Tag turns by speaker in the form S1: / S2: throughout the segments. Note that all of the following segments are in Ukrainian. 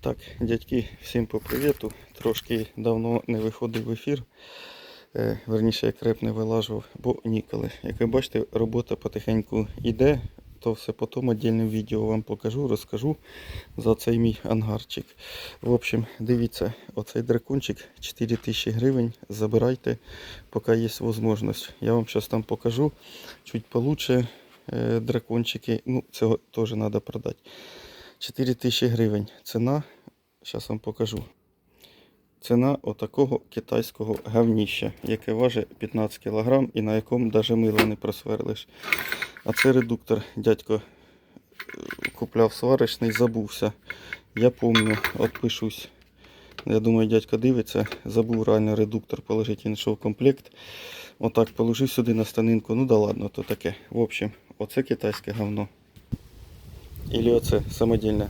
S1: Так, дядьки, всім по привіту. Трошки давно не виходив в ефір. Е, верніше, як реп не вилажував, бо ніколи. Як ви бачите, робота потихеньку йде, то все потім віддільним відео вам покажу, розкажу за цей мій ангарчик. В общем, дивіться, оцей дракончик 4000 гривень. Забирайте, поки є можливість. Я вам зараз там покажу чуть получше е, дракончики. Ну, цього теж треба продати. 4000 гривень ціна. Зараз вам покажу. Ціна отакого китайського гавніща, яке важить 15 кг і на якому навіть мило не просверлиш. А це редуктор дядько е, купляв сварочний, забувся. Я пам'ятаю, отпишусь. Я думаю, дядько дивиться, забув реально редуктор положити, він йшов комплект. Отак положив сюди на станинку. Ну да ладно, то таке. В общем, оце китайське говно. Ілі оце самодільне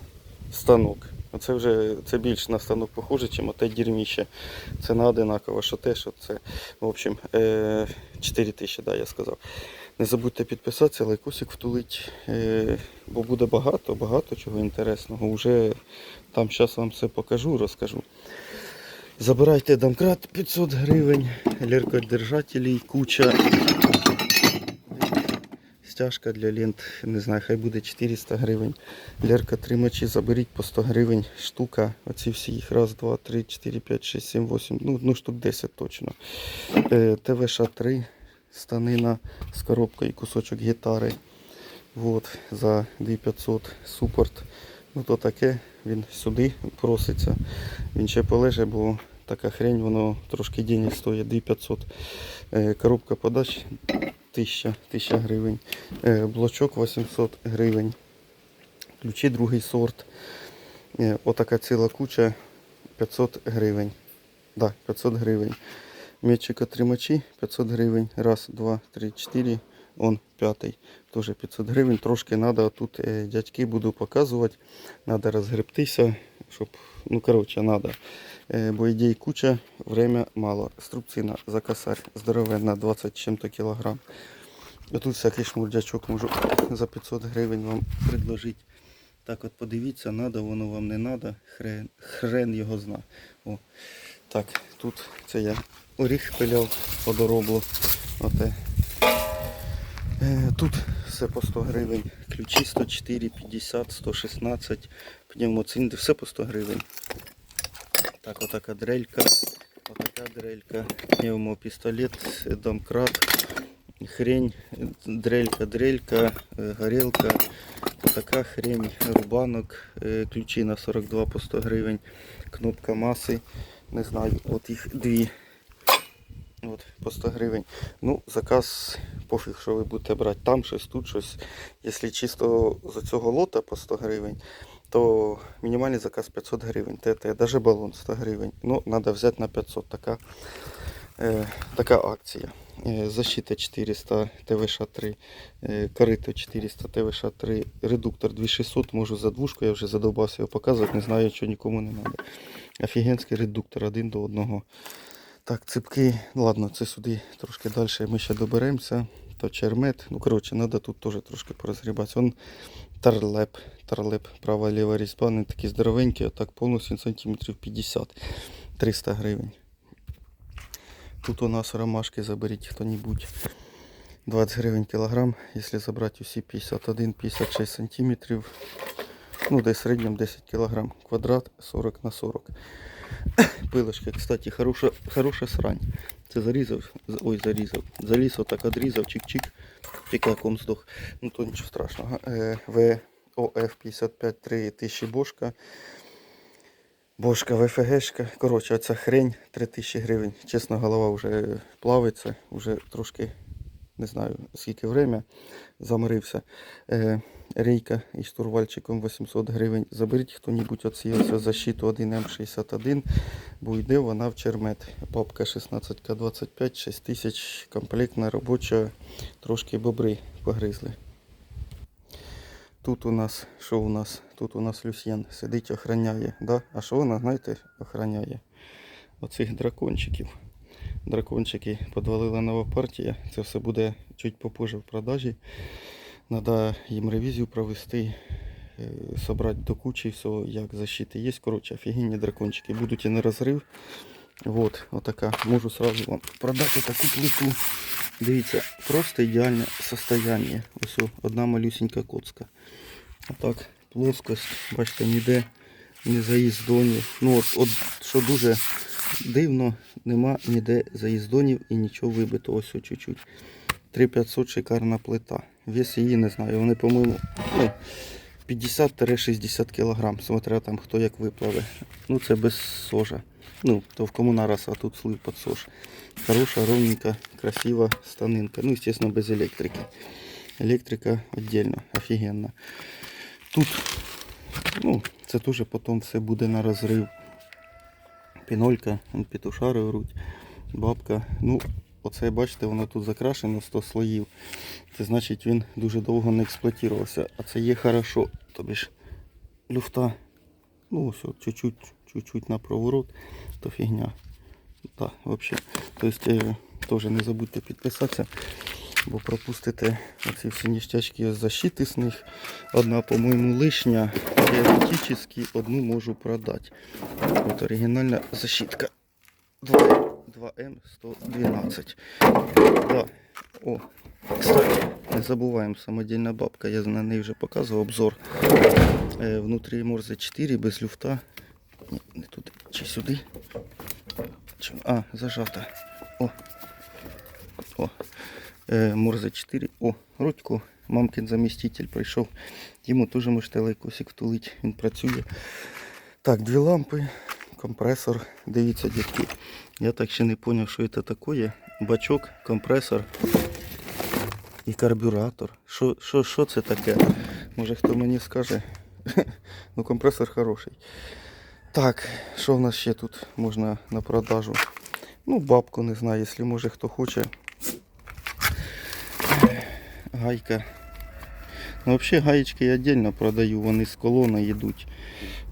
S1: станок. Оце вже це більш на станок похоже, ніж оте дірміще. Ціна одинакова, що те, що це. В общем, е, 4 тисячі, да, я сказав. Не забудьте підписатися, лайкосик втулить, е, бо буде багато, багато чого інтересного. Уже там зараз вам все покажу, розкажу. Забирайте домкрат 500 гривень, ліркодержателей, куча. Стяжка для лент, не знаю, хай буде 400 гривень. Лерка тримачі, заберіть по 100 гривень штука. Оці всі їх. Раз, два, три, чотири, п'ять, шість, сім, восім. Ну, ну штук 10 точно. Е, ТВШ 3 станина з коробкою, кусочок гітари. Вот, за 2500 супорт. Ну то таке, він сюди проситься. Він ще полеже, бо така хрень, воно трошки денег стоїть 2500. Е, коробка подач 1000, 1000 гривень. Е, блочок 800 гривень. Ключі другий сорт. Е, отака ціла куча 500 гривень. Да, 500 гривень. Метчика тримачі 500 гривень. Раз, два, три, чотири. Он п'ятий. Теж 500 гривень. Трошки треба тут е, дядьки буду показувати. Треба розгребтися, щоб, ну коротше, треба. Е, бо ідей куча, время мало. Струбцина за косарь здоровенна, 20 чим-то кілограм. Тут всякий шмурдячок можу за 500 гривень вам предложити. Так от подивіться, надо воно вам не надо, хрен, хрен його зна. О. Так, тут це я оріх пиляв подоробло. Оте. Е, тут все по 100 гривень. Ключі 104, 50, 116, пневмоцинди, все по 100 гривень. Так, отака дрелька, отака дрелька, пневмопістолет, домкрат, хрень, дрелька, дрелька, е, горілка, отака хрень, рубанок, е, ключі на 42 по 100 гривень, кнопка маси, не знаю, от їх дві. От, по 100 гривень. Ну, заказ, пофіг, що ви будете брати там щось, тут щось. Якщо чисто за цього лота по 100 гривень, то мінімальний заказ 500 гривень. ТТ, навіть балон 100 гривень. Ну, треба взяти на 500. Така, е, така акція. Е, защита 400 ТВШ-3, е, корито 400 ТВШ-3, редуктор 2600, можу за двушку, я вже задовбався його показувати, не знаю, що нікому не треба. Офігенський редуктор один до одного. Так, ципки, ладно, це сюди трошки далі ми ще доберемося. То чермет. Ну, коротше, треба тут теж трошки порозгрібати. Тарлеп, тарлеп, права ліва різьба, не такі здоровенькі, а так повністю сантиметрів 50, 300 гривень. Тут у нас ромашки заберіть хто-небудь. 20 гривень кілограм, якщо забрати усі 51-56 сантиметрів. Ну, десь в середньому 10 кілограм. Квадрат 40 на 40. Пилочка, кстати, хороша, хороша срань. Це зарізав, ой, зарізав. Заліз отак одрізав, чик-чик, пікаком здох. Ну то нічого страшного. Е, ВОФ 55 3000 бошка. Бошка, ВФГшка. Коротше, оця хрень 3000 гривень. Чесно, голова вже плавиться, вже трошки не знаю скільки время заморився. Рейка із штурвальчиком 800 гривень. Заберіть хто-небудь оці ось защиту 1М61, бо йде вона в чермет. Папка 16К25, 6000, комплектна робоча, трошки бобри погризли. Тут у нас, що у нас? Тут у нас Люсьєн сидить, охраняє. Да? А що вона, знаєте, охраняє? Оцих дракончиків. Дракончики подвалила нова партія. Це все буде чуть попозже в продажі. Треба їм ревізію провести. е, собрати до кучі все, як защити є. Коротше, офігенні дракончики. Будуть і на розрив. Вот, отака. Можу сразу вам продати таку плиту. Дивіться, просто ідеальне состояние. Ось одна малюсенька коцка. Отак, плоскость, бачите, ніде не заїздонів. Ну от, от що дуже дивно, нема ніде заїздонів і нічого вибито. Ось чуть-чуть. 3500 шикарна плита. Вес її не знаю. Вони, по-моєму, ну, 50-60 кг, смотря там хто як виплаве. Ну це без сожа. Ну, то в комунарас, а тут слив під сож. Хороша, ровненька, красива станинка. Ну, естественно, без електрики. Електрика віддільно, офігенна. Тут, ну, це теж потім все буде на розрив. Пінолька, петушари оруть, бабка. Ну, оце бачите, воно тут закрашено 100 слоїв. Це значить він дуже довго не експлуатувався. А це є хорошо. Тобі ж люфта, ну ось чуть-чуть, чуть-чуть на проворот, то фігня. Так, взагалі. Тобто е, теж не забудьте підписатися, бо пропустите оці всі ніштячки защити з них. Одна, по-моєму, лишня, теоретично одну можу продати. От оригінальна защитка 2М112. Да. О, кстати, не забуваємо, самодільна бабка, я на неї вже показував обзор. Е, внутрі Морзе 4 без люфта. Ні, не туди, чи сюди. Чи- А, зажата. О. О. Е, Морзе 4. О, Рудько, мамкин заміститель прийшов. Йому теж можете лайкосик втулити, він працює. Так, дві лампи, компресор. Дивіться, дітки. Я так ще не зрозумів, що це таке. Бачок, компресор і карбюратор. Що, що, що це таке? Може хто мені скаже? ну, компресор хороший. Так, що в нас ще тут можна на продажу? Ну, бабку не знаю, якщо може хто хоче. Гайка. Ну, взагалі гаєчки я віддільно продаю, вони з колони йдуть.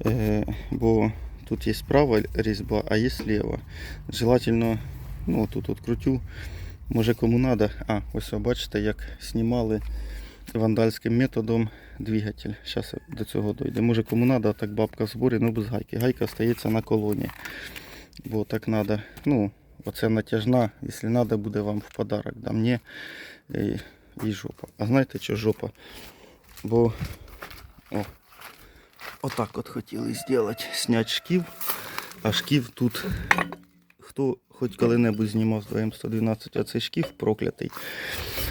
S1: Е, бо тут є права різьба, а є ліва. Желательно, ну тут от крутю. Може кому треба. А, ось ви бачите, як знімали вандальським методом двигатель. Зараз до цього дойде. Може кому треба, так бабка в зборі, ну без гайки. Гайка стається на колоні. Бо так треба. Ну, оце натяжна, якщо треба, буде вам в подарок. Да мені і, і жопа. А знаєте що жопа? Бо о, отак от хотіли зробити. Зняти шків, а шків тут хто хоч коли-небудь знімав з 2М112, а цей шків проклятий,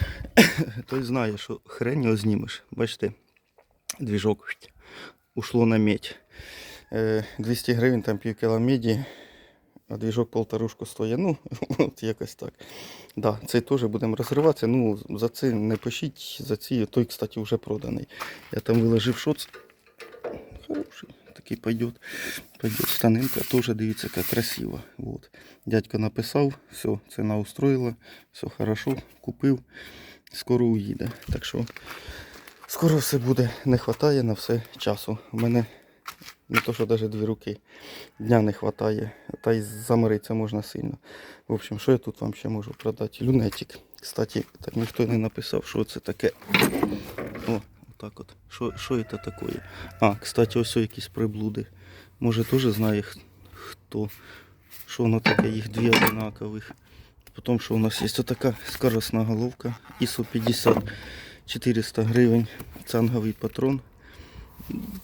S1: той знає, що хрень його знімеш. Бачите, двіжок ушло на медь. Е, 200 гривень, там пів кіло меді, а двіжок полторушку стоїть. Ну, от якось так. Да, цей теж будемо розриватися. Ну, за це не пишіть, за ці. Той, кстати, вже проданий. Я там виложив шоц. Хороший. Такий пойдет. Пойдет станинка. Тоже дивіться, яка красива. Вот. Дядько написав, все, ціна устроїла, все хорошо, купив. Скоро уїде. Так що скоро все буде. Не вистачає на все часу. У мене не то, що навіть дві руки дня не вистачає. Та й заморитися можна сильно. В общем, що я тут вам ще можу продати? Люнетик. Кстати, так ніхто не написав, що це таке. О, отак от. Що, що це таке? А, кстати, ось якісь приблуди. Може теж знає хто. Що воно таке, їх дві одинакових. Потім, що у нас є така скоростна головка ISO 50 400 гривень. Цанговий патрон.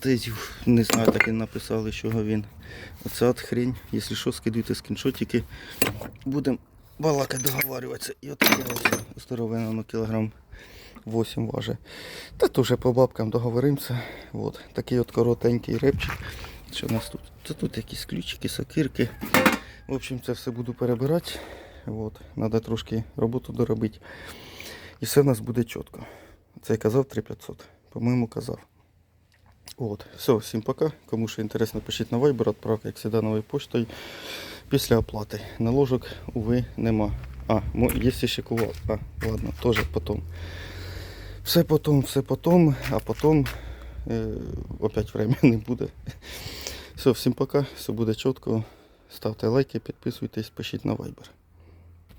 S1: Десь, не знаю, так і написали, що він. Оце от хрень. Якщо що, скидуйте скріншотики. Будемо балакати, договарюватися. І от здорове, воно кілограм 8 важить. Та теж по бабкам договоримося. От. Такий от коротенький репчик. Що у нас тут? Це тут якісь ключики, сокирки. В общем, це все буду перебирати. От. Надо трошки роботу доробити. І все в нас буде чітко. Це я казав 3500. По-моєму, казав. От. Все, всім пока. Кому що інтересно, пишіть на Viber, відправка, як завжди, новою поштою. Після оплати. Наложок, уви, нема. А, є ще кувал. А, ладно, теж потом. Все потом, все потом, а потом е, опять время не буде. Все, всім пока, все буде чітко. Ставте лайки, підписуйтесь, пишіть на Viber.